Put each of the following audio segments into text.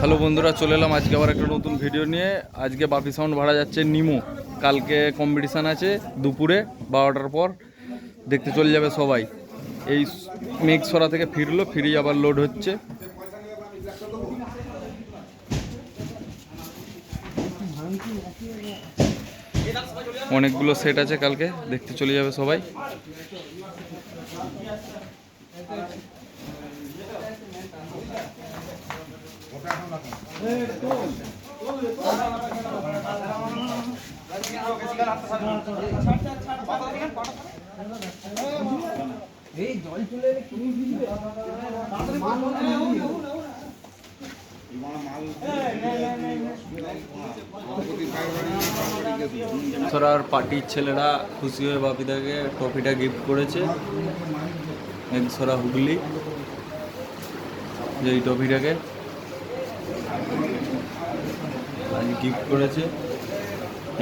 Hello বন্ধুরা, চলে এলাম। আজকে আবার একটা নতুন ভিডিও নিয়ে। আজকে বাপি সাউন্ড ভাড়া যাচ্ছে নিমো। কালকে কম্পিটিশান আছে দুপুরে, বারোটার পর। দেখতে চলে যাবে সবাই। এই মেঘসরা থেকে ফিরলো ফিরে আবার লোড হচ্ছে। অনেকগুলো সেট আছে কালকে। দেখতে চলে যাবে সবাই। ছড়ার পার্টির ছেলেরা খুশি হয়ে বাপিদাকে ট্রফিটা গিফট করেছে। একছড়া হুগলি, যে এই ট্রফিটাকে আজ গিফট করেছে।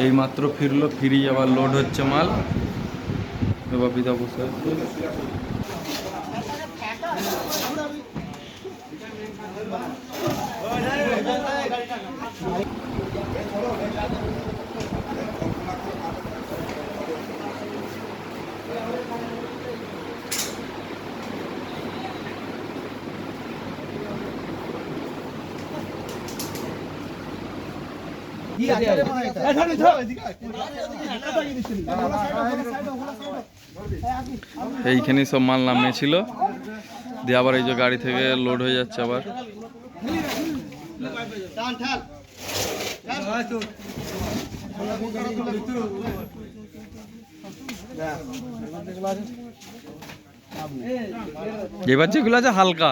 এই মাত্র ফিরলো ফিরি আবার লোড হচ্ছে মাল। তো বাপিদা বসে এইখানেই সব মাল নামিয়েছিল। দিয়ে আবার এই যে গাড়ি থেকে লোড হয়ে যাচ্ছে আবার। এবার যেগুলো আছে হালকা।